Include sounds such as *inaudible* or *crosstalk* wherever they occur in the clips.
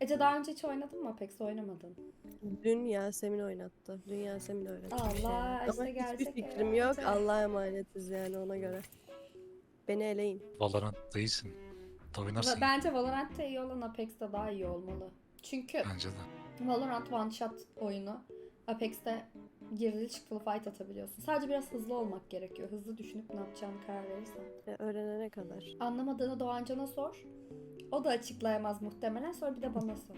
Ece daha önce hiç oynadın mı Apex oynamadın? Dün Yasemin oynattı. Dün Yasemin öğretmiş Allah, yani. işte Ama gerçek hiçbir fikrim yok. öğreti. Allah'a emanetiz yani ona göre. Beni eleyin. Valorant değilsin. Da oynarsın. Bence Valorant'ta iyi olan Apex'te daha iyi olmalı. Çünkü Bence de. Valorant one shot oyunu. Apex'te girdili çıktılı fight atabiliyorsun. Sadece biraz hızlı olmak gerekiyor. Hızlı düşünüp ne yapacağını karar verirsen. Ya, öğrenene kadar. Anlamadığını Doğancan'a sor. O da açıklayamaz muhtemelen. Sonra bir de bana sor.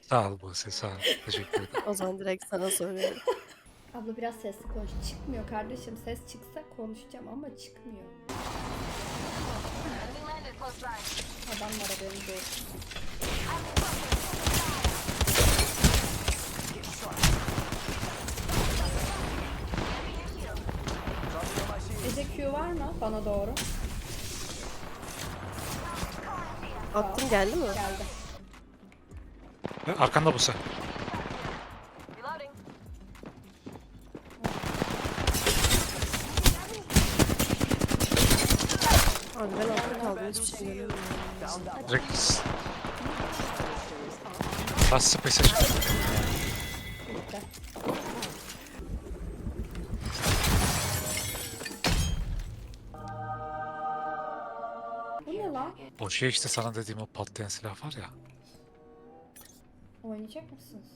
Sağ ol Buse sağ ol. Teşekkür ederim. *laughs* O zaman direkt sana soruyorum. *laughs* Abla biraz sesli konuş. Çıkmıyor kardeşim. Ses çıksa konuşacağım ama çıkmıyor. Adam var haberiniz olsun. Ece Q var mı bana doğru? Attım geldi mi? Geldi. Arkanda Buse. Abi ben altta kaldım hiçbir şey göremiyorum. Direkt Bas space'e. O şey işte sana dediğim o patlayan silah var ya. Oynayacak mısınız?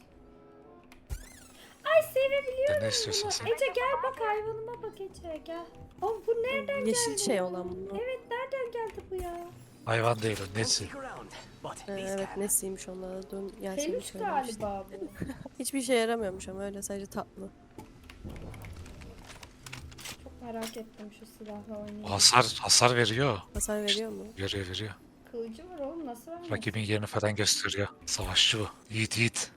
Ay sevebiliyorum De ne istiyorsan bunu. sen. Ece gel bak hayvanıma bak Ece gel. Oh bu nereden Yeşil geldi? şey olan bu. Evet nereden geldi bu ya? Hayvan değil o nesi. Ee, evet nesiymiş onlar. Dün Yasemin Peluş söylemişti. galiba bu. *laughs* Hiçbir işe yaramıyormuş ama öyle sadece tatlı. Merak ettim şu silahla oynayayım. hasar hasar veriyor. Hasar veriyor mu? Veriyor veriyor. Kılıcı var oğlum nasıl vermez? Rakibin yerini falan gösteriyor. Savaşçı bu. Yiğit yiğit.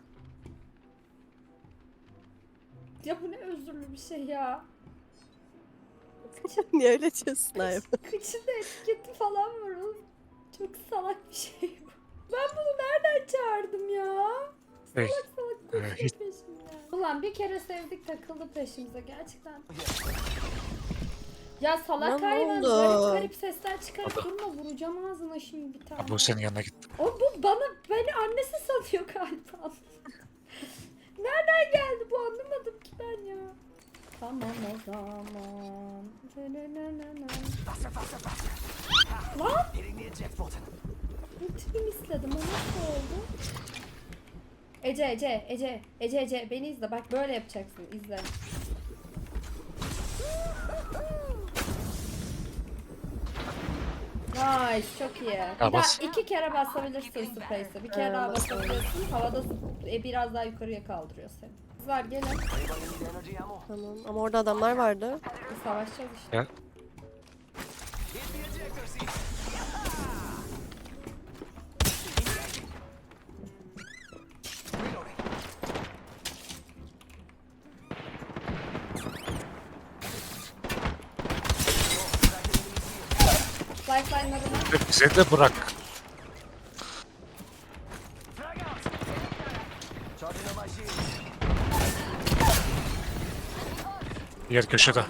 Ya bu ne özürlü bir şey ya. *laughs* Niye öyle diyorsun hayvan? Kıçında etiketi falan var oğlum. Çok salak bir şey bu. Ben bunu nereden çağırdım ya? Hey, Salak salak Ee, koşuyor hiç- peşimden. Ulan bir kere sevdik takıldı peşimize gerçekten. Ya salak Lan hayvan oldu? garip garip sesler çıkarıp durma vuracağım ağzına şimdi bir tane. ha, Buse'nin yanına gittim. O bu bana beni annesi sanıyor galiba. *laughs* Nereden geldi bu anlamadım ki ben ya. Tamam o zaman. Lan! Ultimi istedim o nasıl oldu? Ece Ece Ece Ece Ece beni izle bak böyle yapacaksın izle. Nice çok iyi. Bir daha bas. iki kere basabilirsin space'e. Bir kere daha basabilirsin. Havada e, biraz daha yukarıya kaldırıyor seni. Kızlar gelin. Tamam ama orada adamlar vardı. Savaşacağız işte. Gel. Lifeline'larını Ve bize de bırak. Diğer köşede.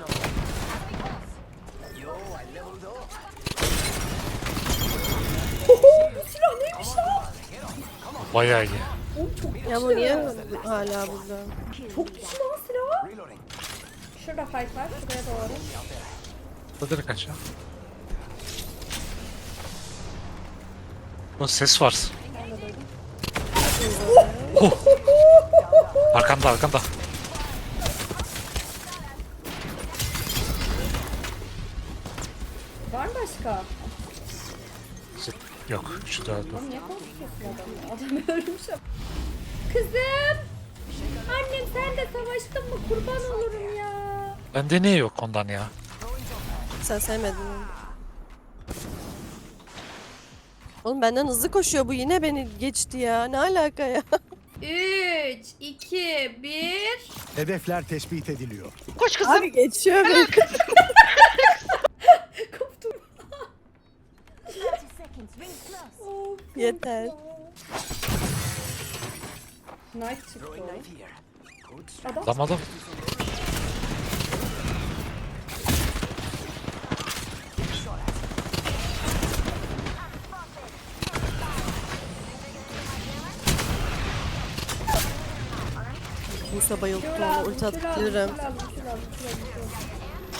Silah neymiş lan? Bayağı iyi. Oğlum çok güçlü. Ya bu niye hala burada? Çok güçlü lan silah. Şurada fight var. Şuraya doğru. Bu direkt aşağı. O ses var. Duydum. Arkanda arkanda. Var mı başka? Yok şu da dur. Oğlum niye korkutuyorsun adamı? Adam ölmüş ama. Kızım! Annem sen de savaştın mı? Kurban olurum ya. Bende niye yok ondan ya? Sen sevmedin onu. Oğlum benden hızlı koşuyor bu yine beni geçti ya. Ne alaka ya? 3, 2, 1. Hedefler tespit ediliyor. Abi geçiyor beni. *laughs* Koptum. Of, *laughs* Yeter. Knife çıktı Adam adam. Buse bayılttı onu ulti atabilirim.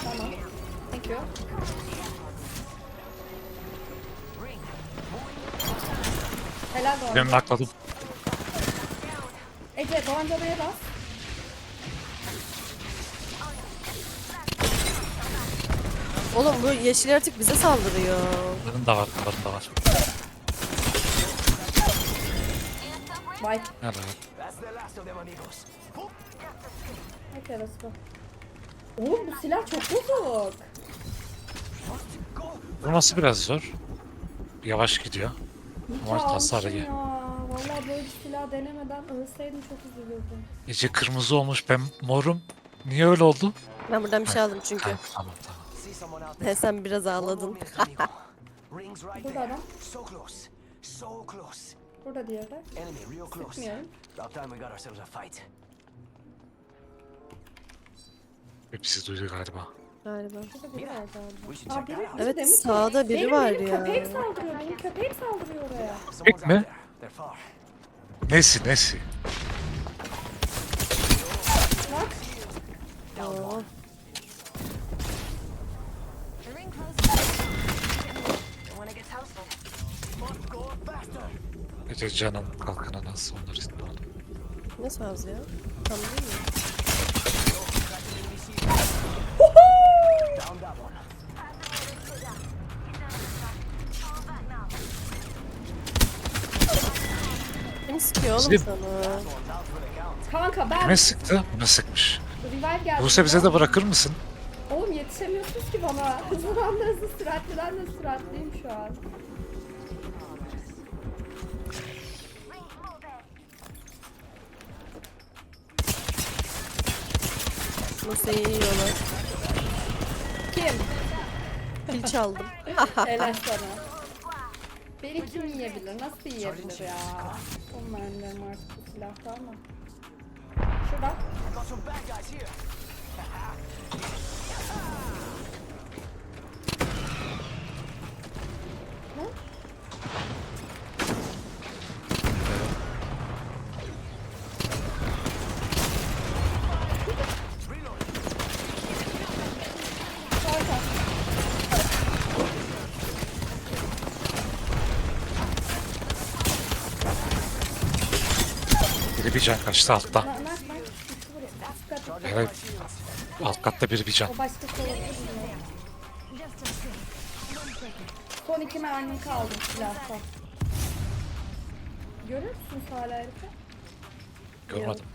Tamam. Thank you. Helal Doğan. Ben nakladım. Ece Doğan Cana'ya bas. Oğlum bu yeşil artık bize saldırıyor. Bunların da var, bunların da var. Vay. Nerede? Okay let's go. Oğlum bu silah çok bozuk. Vurması biraz zor. Yavaş gidiyor. Ama Hiç hasarı almışım iyi. ya. Valla böyle bir silah denemeden ölseydim çok üzülürdüm. Gece kırmızı olmuş, ben morum. Niye öyle oldu? Ben buradan bir şey aldım çünkü. Ha, tamam tamam. He, sen biraz ağladın. *laughs* Burada adam. Burada diğeri. Sıkmıyorum. Bizi duydu galiba. Galiba. Aa biri, Evet, demiş ki, sağda biri benim, var benim ya. köpeğim saldırıyor. Benim köpeğim saldırıyor oraya. Someone's mi? Nesi nesi? Oo. Gece canın kalkana nasıl onları istiyorum. Ne saz ya? Tam değil mi? Bizim- sana? Kanka ben Kime sıktı? Buna sıkmış. revive geldi. Buse bize de bırakır mısın? Oğlum yetişemiyorsunuz ki bana. *laughs* Hızlıdan da hızlı süratliden de süratliyim şu an. Musa'yı yiyorlar. Kim? Pil çaldım. *laughs* Helal sana. Beni kim yiyebilir? Nasıl yiyebilir ya? Son mermilerim artık bu silahta ama. Şurada. Ne? Orada. Bir can kaçtı altta. Evet. Alt katta bir can. O mi? Son iki mermi kaldı silahta. Görür müsün hala herifi? Görmedim.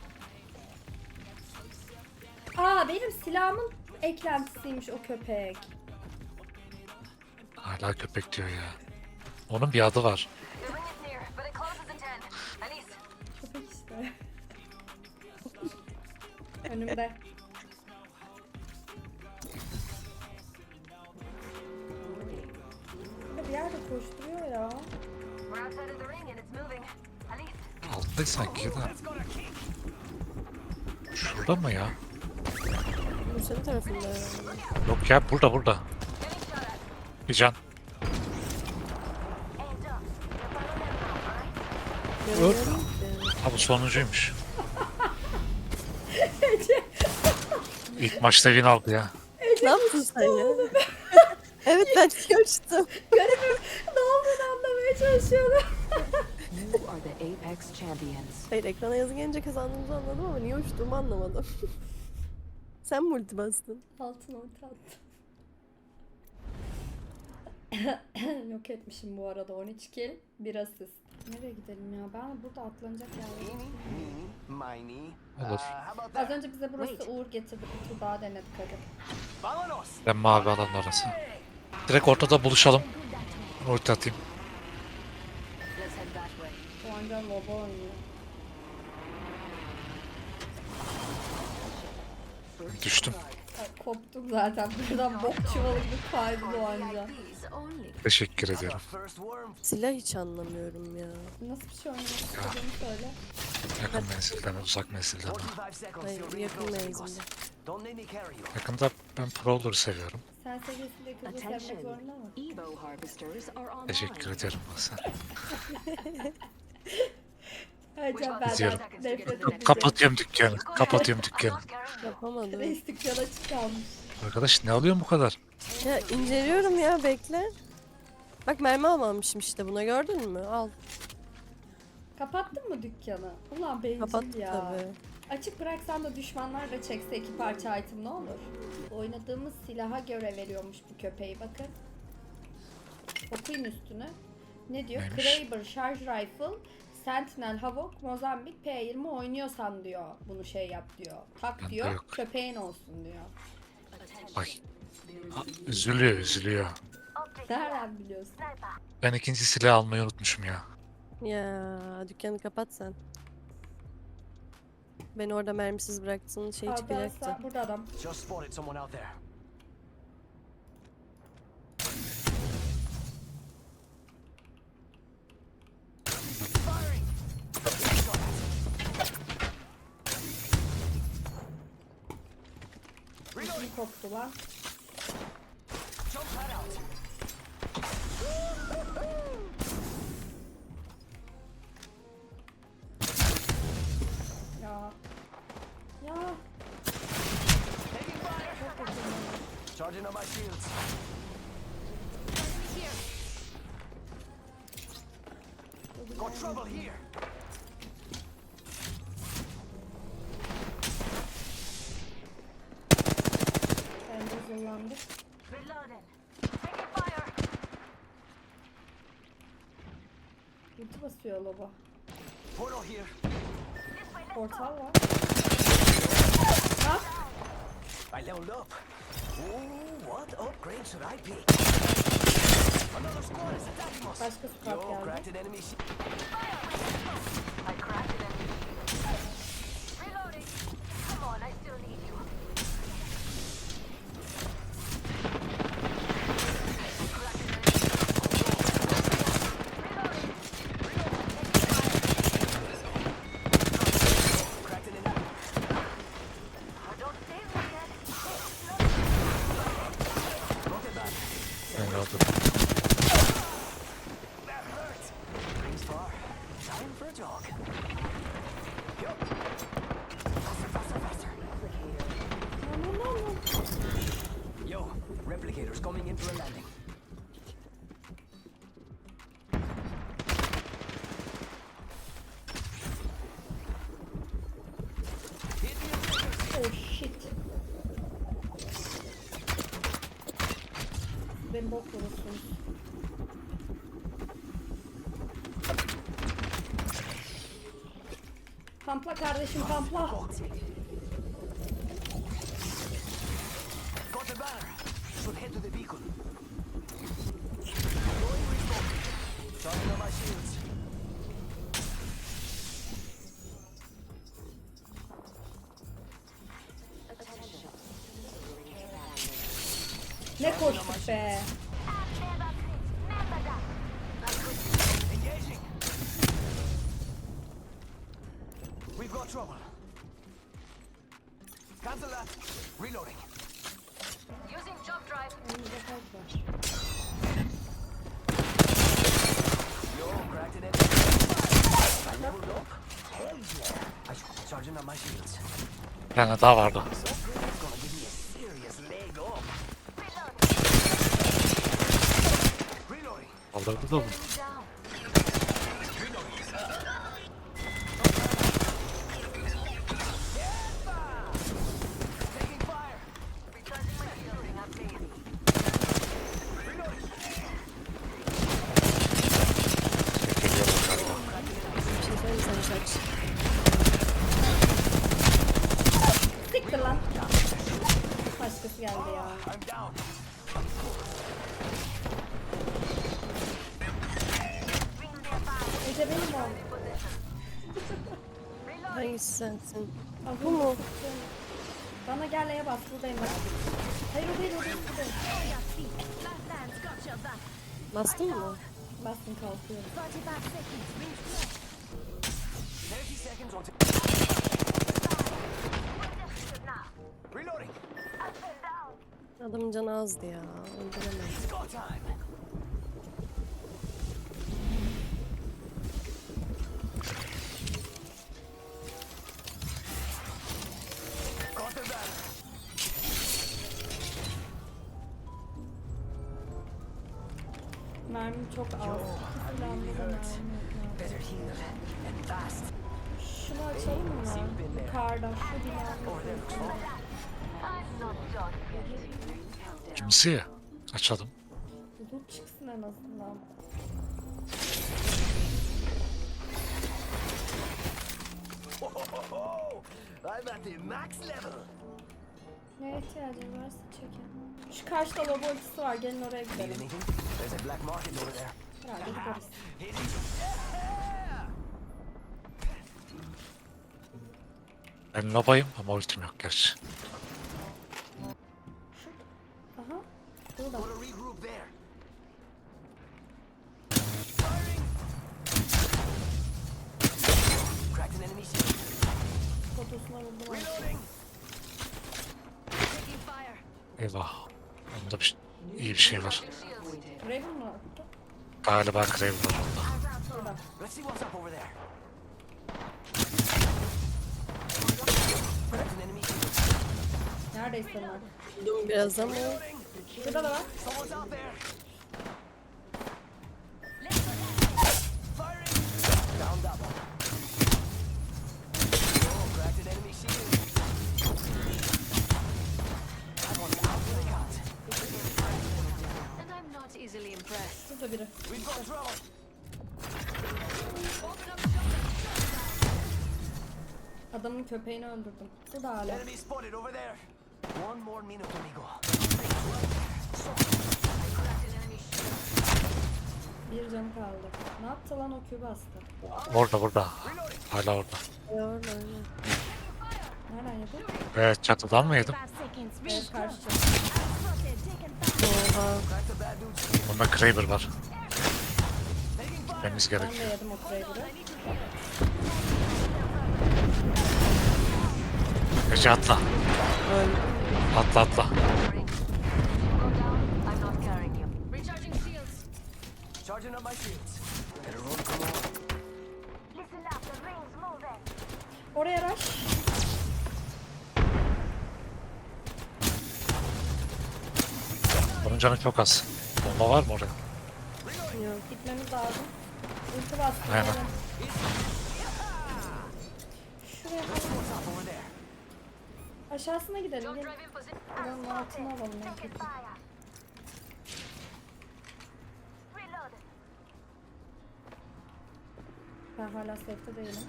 Aa benim silahımın eklentisiymiş o köpek. Hala köpek diyor ya. Onun bir adı var. Önümde. Bir yerde koşturuyor ya. Altta sanki ya da. Şurada mı ya? Musa'nın tarafında. Yok ya burada burada. Bir can. Ha bu sonuncuymuş. İlk maçta win aldı ya. Ne yaptın sen ya? *laughs* evet ben kaçtım. Garibim ne olduğunu anlamaya çalışıyorum. You are the Apex champions. Hayır ekrana yazı gelince kazandığımızı anladım ama niye uçtuğumu anlamadım. *laughs* sen mi ulti bastın? Altın orta attım. *laughs* Yok etmişim bu arada 13 kill, 1 asist. Nereye gidelim ya? Ben burada atlanacak yer miny. Olur. About Az önce bize burası Uğur getirdi. Bir tur daha denedik hadi. Ben mavi alanın orası. Direkt ortada buluşalım. Ulti atayım. Bu anca lobo oynuyor. Düştüm. Ay, koptum zaten. Buradan bok çuvalı gibi kaydı bu anca. Teşekkür worm. Silah hiç anlamıyorum ya. Nasıl bir şey oynamak istediğini söyle. Yakın menzilden, uzak menzilden. 45 seconds Hayır, yakın menzilde. Yakında ben Prowler seviyorum. Sen seviyesinde kızı sevmek Attention. zorunda mı? Evo harvesters are online. Teşekkür ederim Ercan benden İzliyorum. Kapatıyorum dükkanı. Kapatıyorum dükkanı. Yapamadım. Reis dükkana çıkalmış. Arkadaş ne alıyorsun bu kadar? Ya inceliyorum ya bekle. Bak mermi almamışım işte buna gördün mü? Al. Kapattın mı dükkanı? Ulan bencil Kapattım ya. tabii. Açık bıraksan da düşmanlar da çekse iki parça item ne olur? Oynadığımız silaha göre veriyormuş bu köpeği bakın. Okuyun üstünü. Ne diyor? Neymiş? Kraber, Charge Rifle, Sentinel, Havok, Mozambik P20 oynuyorsan diyor bunu şey yap diyor. Tak Bende diyor yok. köpeğin olsun diyor. Bak. Üzülüyor üzülüyor. Nereden biliyorsun? Ben ikinci silah almayı unutmuşum ya. Ya dükkanı kapat sen. Beni orada mermisiz bıraktın şey Abi çıkacaktı. asla- burada adam. Just spotted someone out there. Firing! Reloading! Bir koptu lan. Charging on my shields. Got trouble here! Ben de zorlandım. Reloading. Taking fire. Ulti basıyor loba. Portal here. Portal var. Ha? I leveled up. Başka squad Yo, geldi. cracked an enemy shield. I cracked it. Reloading. Come on, I still need you. Cracked an enemy. Don't save me yet. Not it back. Ben aldım. That hurt. Brings far. Time for a jog. Yup. Faster, faster, faster. No, no, no, no. Yo, replicators coming in for a landing. Oh shit. Ben. Kampla kardeşim kampla. Ne koştuk be. We've got trouble. Cancel that. Reloading. Using jump drive. Önümüzde kalk var. Yo, cracked. I leveled up. Hell charging my shields. Bir tane daha vardı. Reloading. Kaldırdı sensin? Az Bu mu? Bana gel E'ye bas buradayım bak. Hayır o değil o değil your back. Bastın mı? Bastım kalkıyorum. 45 seconds. Ring clear. 30 seconds until. Now. Reloading. Up and down. Adamın canı azdı ya. Öldüremez. Mermi çok az. Şunu açalım mı? Yukarıda şu binanın. Kimisi açalım. Dur çıksın en azından. I'm at the max level. Neye ihtiyacın varsa çekin. Şu karşıda lobo ultisi var. Gelin oraya gidelim. There's a black market over there. Herhalde gideriz. Ben lobayım ama ultim yok gerçi. Aha. Burada. Fotosuna vurdum. Eyvah. Onda bir, iyi bir şey var. Raven mı attı? Galiba Crave var onda. Burada. Let's see what's up over there. Cracked an enemy shield. Neredeyse onlar. Dur biraz ama Burada da var. Someone's out there. Köpeğini öldürdüm. Bu da hala. Enemy spotted over there. One more minute, amigo. Bir canı kaldı. Ne yaptı lan o kübü astı? Orada burada. Hala orada. öyle öyle. Nereden yedi? Ve çatıdan mı yedim? Evet karşı çatı. Oha. Bunda Kraber var. Ben gerek. de yedim o Kraber'ı. Ece atla. Öyle. Atla atla. Go down. I'm not carrying you. Recharging shields. Charging up my shields. Better roll, come on. Listen up. The ring's moving. Oraya rush. Bunun canı çok az. Bomba var mı oraya? Yok. Gitmemiz lazım. Ulti bastım. Aynen. Şuraya bak. Aşağısına gidelim. Position. Buranın altına alalım. kötü. Ben hala safe'te değilim.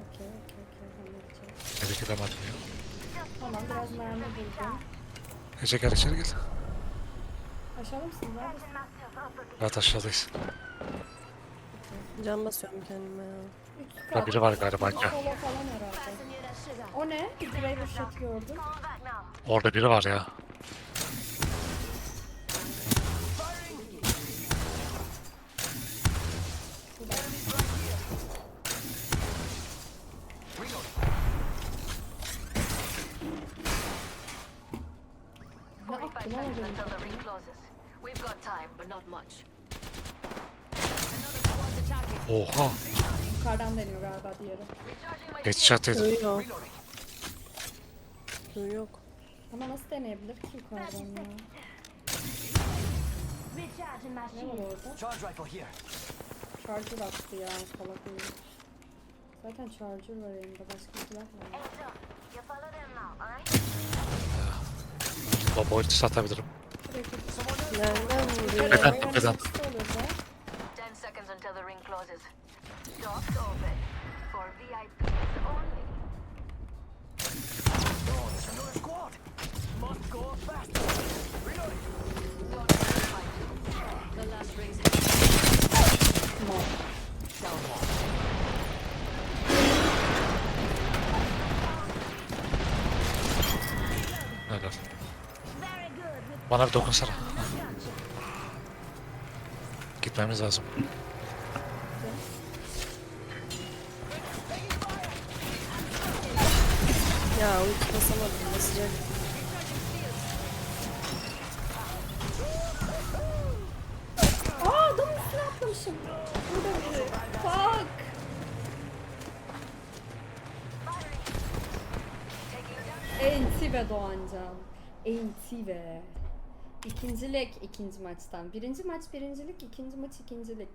Okey, okey, okey. Halledeceğim. Tebrik edemedim ya. Tamam, biraz mermi buldum. Ece gel içeri gel. Aşağıda mısın? Neredesin? Evet aşağıdayız. Can basıyorum kendime ya. Burada kat. biri var galiba. Gel. Solo falan herhalde. O ne? Bir driver shot gördüm. Orada biri var ya. Ne the ring closes. We've got time, but not much. Oha. Yukarıdan deniyor galiba diğeri. Recharging my Headshot yedim. Duyuyor. Reloading. Duyuyor. Ama nasıl deneyebilir ki yukarıdan ya? Ne var orada? Charge rifle here. Charger attı ya salak oyun. Zaten charger var elimde başka silah var. Baba ulti satabilirim. Sürekli Nereden vuruyor? Neden? Yukarıdan Neden? ikisi oluyor da. 10 seconds until the ring closes. Doors open. For VIPs only. Oh, there's another squad. Must go fast. Reloading. Don't fight. The last ring's Helal. Bana bir dokunsana. Gitmemiz lazım. Ya ulti basamadım basacak. Aa biri. Fuck. Enti be Doğancan. Enti be. İkincilik ikinci maçtan. Birinci maç birincilik, ikinci maç ikincilik.